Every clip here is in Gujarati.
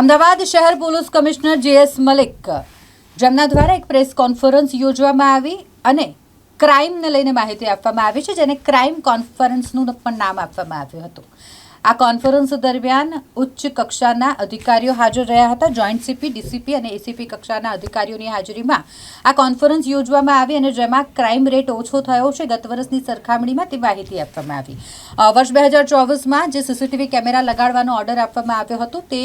અમદાવાદ શહેર પોલીસ કમિશનર જેએસ મલિક જેમના દ્વારા એક પ્રેસ કોન્ફરન્સ યોજવામાં આવી અને ક્રાઇમને લઈને માહિતી આપવામાં આવી છે, જેને ક્રાઇમ કોન્ફરન્સનું પણ નામ આપવામાં આવ્યું હતું. આ કોન્ફરન્સ દરમિયાન ઉચ્ચ કક્ષાના અધિકારીઓ હાજર રહ્યા હતા. જોઈન્ટ સીપી ડીસીપી અને એસીપી કક્ષાના અધિકારીઓની હાજરીમાં આ કોન્ફરન્સ યોજવામાં આવી અને જેમાં ક્રાઇમ રેટ ઓછો થયો છે. ગત વર્ષની સરખામણીમાં તે માહિતી આપવામાં આવી. વર્ષ બે હજાર ચોવીસમાં જે સીસીટીવી કેમેરા લગાડવાનો ઓર્ડર આપવામાં આવ્યો હતો, તે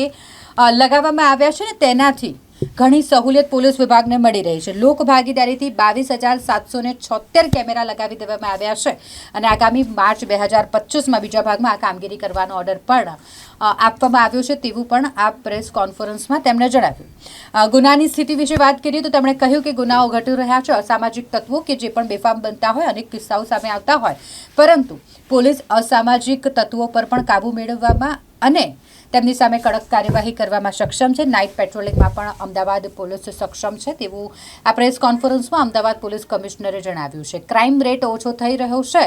લગાવવામાં આવ્યા છે ને તેનાથી ઘણી સહુલિયત પોલીસ વિભાગને મળી રહી છે. લોક ભાગીદારીથી બાવીસ હજાર સાતસો ને છોતેર કેમેરા લગાવી દેવામાં આવ્યા છે અને આગામી માર્ચ બે હજાર પચીસમાં બીજા ભાગમાં આ કામગીરી કરવાનો ઓર્ડર પણ આપવામાં આવ્યો છે તેવું પણ આ પ્રેસ કોન્ફરન્સમાં તેમણે જણાવ્યું. ગુનાની સ્થિતિ વિશે વાત કરીએ તો તેમણે કહ્યું કે ગુનાઓ ઘટી રહ્યા છે, અસામાજિક તત્વો કે જે પણ બેફામ બનતા હોય, અનેક કિસ્સાઓ સામે આવતા હોય. પરંતુ પોલીસ અસામાજિક તત્વો પર પણ કાબૂ મેળવવામાં અને તેમની સામે કડક કાર્યવાહી કરવામાં સક્ષમ છે. નાઇટ પેટ્રોલિંગમાં પણ અમદાવાદ પોલીસ સક્ષમ છે તેવું આ પ્રેસ કોન્ફરન્સમાં અમદાવાદ પોલીસ કમિશનરે જણાવ્યું છે. ક્રાઇમ રેટ ઓછો થઈ રહ્યો છે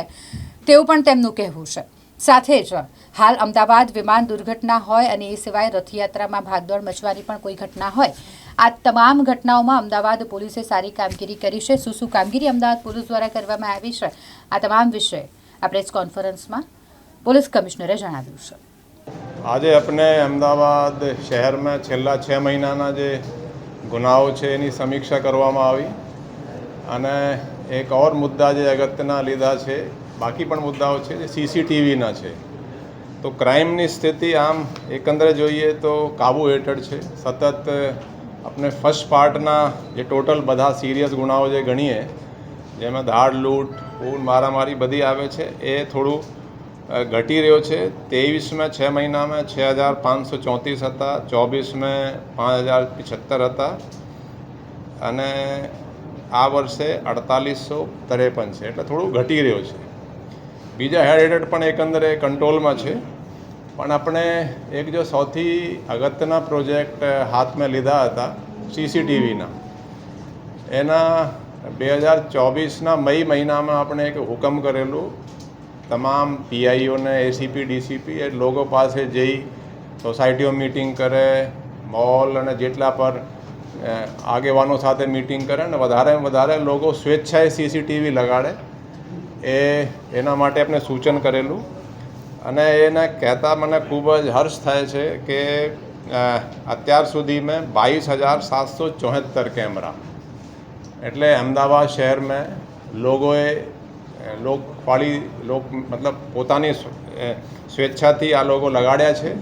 તેવું પણ તેમનું કહેવું છે. સાથે જ હાલ અમદાવાદ વિમાન દુર્ઘટના હોય અને એ સિવાય રથયાત્રામાં ભાગદોડ મચવાની પણ કોઈ ઘટના હોય, આ તમામ ઘટનાઓમાં અમદાવાદ પોલીસે સારી કામગીરી કરી છે. શું શું કામગીરી અમદાવાદ પોલીસ દ્વારા કરવામાં આવી છે? આ તમામ વિશે આ પ્રેસ કોન્ફરન્સમાં પોલીસ કમિશનરે જણાવ્યું છે. આજે આપણે અમદાવાદ શહેરમાં છેલ્લા છ મહિનાના જે ગુનાઓ છે એની સમીક્ષા કરવામાં આવી. અને એક ઓર મુદ્દા જે અગત્યના લીધા છે, બાકી પણ મુદ્દાઓ છે જે સીસીટીવીના છે. તો ક્રાઇમની સ્થિતિ આમ એકંદરે જોઈએ તો કાબુ હેઠળ છે. સતત આપણે ફર્સ્ટ પાર્ટના જે ટોટલ બધા સિરિયસ ગુનાઓ જે ગણીએ, જેમાં ધાડ લૂંટ ખૂન મારામારી બધી આવે છે, એ થોડું ઘટી રહ્યો છે. ત્રેવીસમાં છ મહિનામાં છ હજાર પાંચસો ચોત્રીસ હતા. ચોવીસમાં પાંચ હજાર પિછત્તર હતા. અને આ વર્ષે અડતાલીસો ત્રેપન છે. એટલે થોડું ઘટી રહ્યો છે. બીજા હેઠળ પણ એકંદરે કંટ્રોલમાં છે. પણ આપણે એક જો સૌથી અગત્યના પ્રોજેક્ટ હાથમાં લીધા હતા, સીસીટીવીના. એના બે હજાર ચોવીસના મઈ મહિનામાં આપણે એક હુકમ કરેલું તમામ પીઆઈઓને એસીપી ડીસીપી એ લોકો પાસે જઈ સોસાયટીઓ મિટિંગ કરે મોલ અને જેટલા પર આગેવાનો સાથે મિટિંગ કરે ને વધારે વધારે લોકો સ્વેચ્છાએ સીસીટીવી લગાડે. એ એના માટે આપણે સૂચન કરેલું. અને એને કહેતા મને ખૂબ જ હર્ષ થાય છે કે અત્યાર સુધી મેં બાવીસ હજાર સાતસો ચોહત્તર કેમેરા. એટલે અમદાવાદ શહેરમાં લોકોએ અ, લોકવાળી લોક મતલબ પોતાની સ્વેચ્છાથી આ લોકો લગાડ્યા છે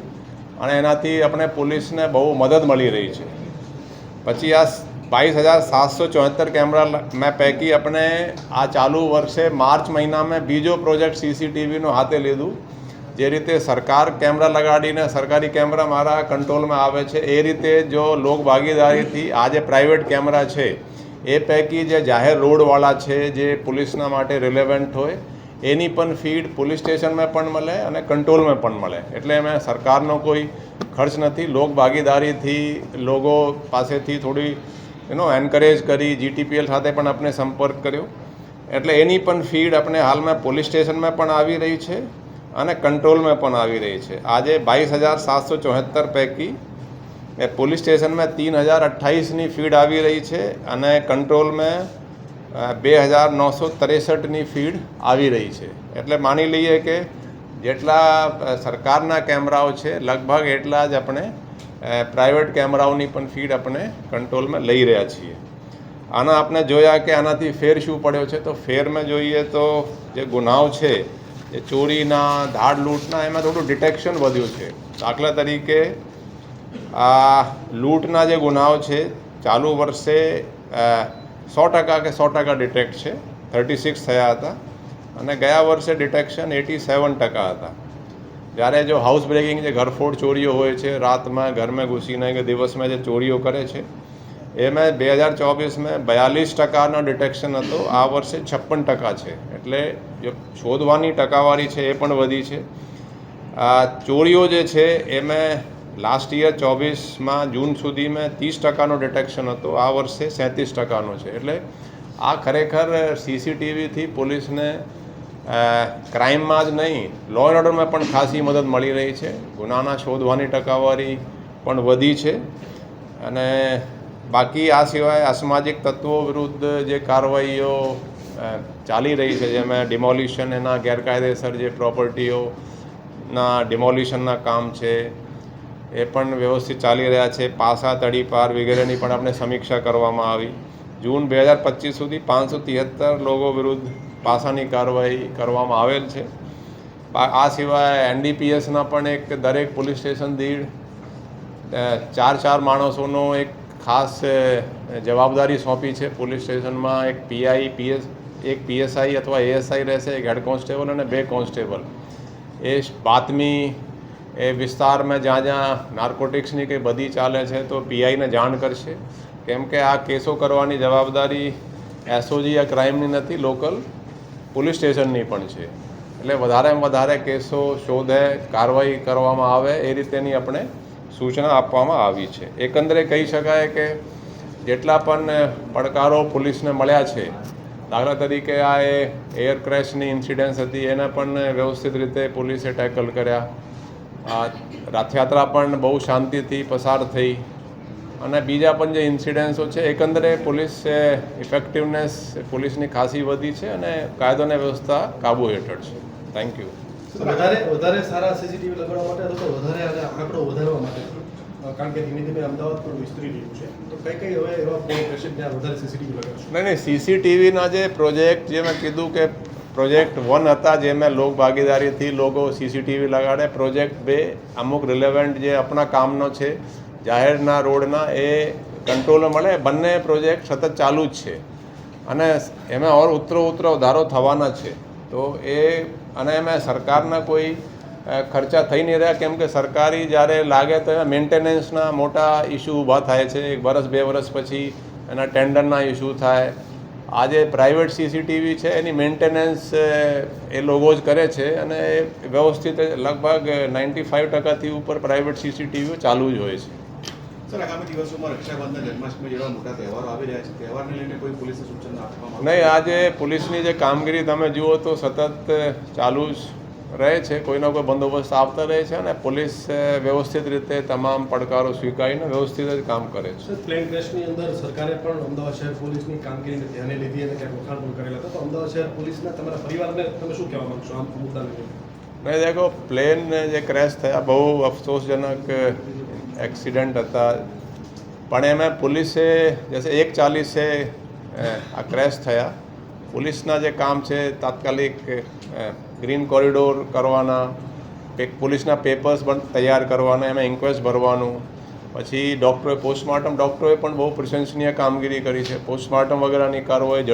અને એનાથી આપણે પોલીસને બહુ મદદ મળી રહી છે. પછી આ બાવીસ હજાર સાતસો ચોહત્તર કેમેરા મેં પૈકી આપણે આ ચાલુ વર્ષે માર્ચ મહિનામાં બીજો પ્રોજેક્ટ સીસીટીવીનો હાથે લીધું જે રીતે સરકાર કેમેરા લગાડીને સરકારી કેમેરા મારા કંટ્રોલમાં આવે છે. એ રીતે જો લોક ભાગીદારીથી આ જે પ્રાઇવેટ કેમેરા છે એ પૈકી જે જાહેર રોડવાળા છે, જે પોલીસના માટે રિલેવન્ટ હોય, એની પણ ફીડ પોલીસ સ્ટેશનમાં પણ મળે અને કંટ્રોલમાં પણ મળે. એટલે એમાં સરકારનો કોઈ ખર્ચ નથી. લોક ભાગીદારીથી, લોકો પાસેથી થોડી એનો એન્કરેજ કરી જીટીપીએલ સાથે પણ આપણે સંપર્ક કર્યો. એટલે એની પણ ફીડ આપણે હાલમાં પોલીસ સ્ટેશનમાં પણ આવી રહી છે અને કંટ્રોલમાં પણ આવી રહી છે. આજે બાવીસ હજાર સાતસો ચોહત્તર પૈકી એ પોલીસ સ્ટેશનમાં તીન હજાર અઠ્ઠાવીસની ફીડ આવી રહી છે અને કંટ્રોલમાં બે હજાર નવસો ત્રેસઠની ફીડ આવી રહી છે. એટલે માની લઈએ કે જેટલા સરકારના કેમેરાઓ છે, લગભગ એટલા જ આપણે પ્રાઇવેટ કેમેરાઓની પણ ફીડ આપણે કંટ્રોલમાં લઈ રહ્યા છીએ. આના આપણે જોયા કે આનાથી ફેર શું પડ્યો છે? તો ફેરમાં જોઈએ તો જે ગુનાઓ છે એ ચોરીના, ધાડ લૂંટના, એમાં થોડું ડિટેક્શન વધ્યું છે. દાખલા તરીકે આ લૂંટના જે ગુનાઓ છે, ચાલુ વર્ષે સો ટકા કે સો ટકા ડિટેક્ટ છે. થર્ટી સિક્સ થયા હતા અને ગયા વર્ષે ડિટેક્શન એટી સેવન ટકા હતા. જ્યારે જો હાઉસ બ્રેકિંગ જે ઘરફોડ ચોરીઓ હોય છે, રાતમાં ઘરમાં ઘૂસીને કે દિવસમાં જે ચોરીઓ કરે છે એમાં બે હજાર ચોવીસમાં બયાલીસ ટકાનો ડિટેક્શન હતો. આ વર્ષે છપ્પન ટકા છે. એટલે જે શોધવાની ટકાવારી છે એ પણ વધી છે. આ ચોરીઓ જે છે એમાં લાસ્ટ યર ચોવીસમાં જૂન સુધીમાં ત્રીસ ટકાનો ડિટેક્શન હતો. આ વર્ષે સેંત્રીસ ટકાનો છે. એટલે આ ખરેખર સીસીટીવીથી પોલીસને ક્રાઇમમાં જ નહીં લો એન્ડ ઓર્ડરમાં પણ ખાસી મદદ મળી રહી છે. ગુનાના શોધવાની ટકાવારી પણ વધી છે. અને બાકી આ સિવાય અસામાજિક તત્વો વિરુદ્ધ જે કાર્યવાહીઓ ચાલી રહી છે, જેમાં ડિમોલિશન એના ગેરકાયદેસર જે પ્રોપર્ટીઓના ડિમોલિશનના કામ છે એ પણ વ્યવસ્થિત ચાલી રહ્યા છે. પાસા, તડીપાર વગેરેની પણ આપણે સમીક્ષા કરવામાં આવી. જૂન બે હજાર પચીસ સુધી પાંચસો તિહત્તર લોકો વિરુદ્ધ પાસાની કાર્યવાહી કરવામાં આવેલ છે. આ સિવાય એનડીપીએસના પણ એક દરેક પોલીસ સ્ટેશન દીઠ ચાર ચાર માણસોનો એક ખાસ જવાબદારી સોંપી છે. પોલીસ સ્ટેશનમાં એક પીઆઈ, પીએસ, એક પીએસઆઈ અથવા એએસઆઈ રહેશે, એક હેડ કોન્સ્ટેબલ અને બે કોન્સ્ટેબલ. એ બાતમી એ વિસ્તારમાં જ્યાં જ્યાં નાર્કોટિક્સની કંઈ બધી ચાલે છે તો પીઆઈને જાણ કરશે. કેમ કે આ કેસો કરવાની જવાબદારી એસઓજી આ ક્રાઇમની નથી, લોકલ પોલીસ સ્ટેશનની પણ છે. એટલે વધારેમાં વધારે કેસો શોધે, કાર્યવાહી કરવામાં આવે એ રીતેની આપણે સૂચના આપવામાં આવી છે. એકંદરે કહી શકાય કે જેટલા પણ પડકારો પોલીસને મળ્યા છે, દાખલા તરીકે આ એ એર ક્રેશની ઇન્સિડન્સ હતી, એને પણ વ્યવસ્થિત રીતે પોલીસે ટેકલ કર્યા. રથયાત્રા પણ બહુ શાંતિથી પસાર થઈ. અને બીજા પણ જે ઇન્સિડન્સો છે એકંદરે પોલીસ ઇફેક્ટિવનેસ પોલીસની ખાસી વધી છે અને કાયદો અને વ્યવસ્થા કાબુ હેઠળ છે. થેન્ક યુ વધારે વધારે સારા સીસીટીવી લગાડવા માટે અથવા તો વધારે આંકડો વધારવા માટે કારણ કે ધીમે ધીમે અમદાવાદ પણ વિસ્તરી રહ્યું છે. તો કઈ કઈ હવે એવા પ્રોજેક્ટ છે જ્યાં વધારે સીસીટીવી લગાડશો? નહીં નહીં સીસીટીવીના જે પ્રોજેક્ટ જે મેં કીધું કે પ્રોજેક્ટ વન હતા જે મેં લોક ભાગીદારીથી લોકો સીસીટીવી લગાડે. પ્રોજેક્ટ બે, અમુક રિલેવન્ટ જે આપણા કામનો છે, જાહેરના રોડના, એ કંટ્રોલ મળે. બંને પ્રોજેક્ટ સતત ચાલુ જ છે. અને એમાં ઓર ઉતરો ઉતરો વધારો થવાના છે. તો એ, અને એમાં સરકારના કોઈ ખર્ચા થઈ નહીં રહ્યા. કેમ કે સરકારી જ્યારે લાગે તો એમાં મેન્ટેનન્સના મોટા ઇસ્યુ ઊભા થાય છે. એક વર્ષ બે વર્ષ પછી એના ટેન્ડરના ઇસ્યુ થાય. આજે પ્રાઇવેટ સીસીટીવી છે એની મેન્ટેનન્સ એ લોકો જ કરે છે અને એ વ્યવસ્થિત લગભગ નાઇન્ટી ફાઇવ ટકાથી ઉપર પ્રાઇવેટ સીસીટીવીઓ ચાલુ જ હોય છે. સર આગામી દિવસોમાં રક્ષાબંધન જન્માષ્ટમી જેવા મોટા તહેવારો આવી રહ્યા છે. તહેવારને લઈને કોઈ પોલીસને સૂચન આપવામાં નહીં આજે પોલીસની જે કામગીરી તમે જુઓ તો સતત ચાલુ જ રહે છે કોઈનો કોઈ બંદોબસ્ત આપતા રહે છે અને પોલીસ વ્યવસ્થિત રીતે તમામ પડકારો સ્વીકારીને વ્યવસ્થિત જ કામ કરે છે. પ્લેન ક્રેશની અંદર સરકારે પણ અમદાવાદ શહેર પોલીસની કામગીરીને ધ્યાને લીધી અને ક્યાંક વખાણ પણ કરેલા હતા. તો અમદાવાદ શહેર પોલીસના તમારા પરિવારને તમે શું કહેવા માગશો આમ મુદ્દાને નહીં દેખો પ્લેન જે ક્રેશ થયા બહુ અફસોસજનક એક્સિડન્ટ હતા. પણ એમાં પોલીસે જૈસે એક ચાલીસે આ ક્રેશ થયા. પોલીસના જે કામ છે, તાત્કાલિક ગ્રીન કોરિડોર કરવાના પોલીસના પેપર્સ પણ તૈયાર કરવાના, એમાં ઇન્ક્વેસ્ટ ભરવાનું. પછી ડૉક્ટરોએ, પોસ્ટમોર્ટમ ડૉક્ટરોએ પણ બહુ પ્રશંસનીય કામગીરી કરી છે. પોસ્ટમોર્ટમ વગેરેની કાર્યવાહી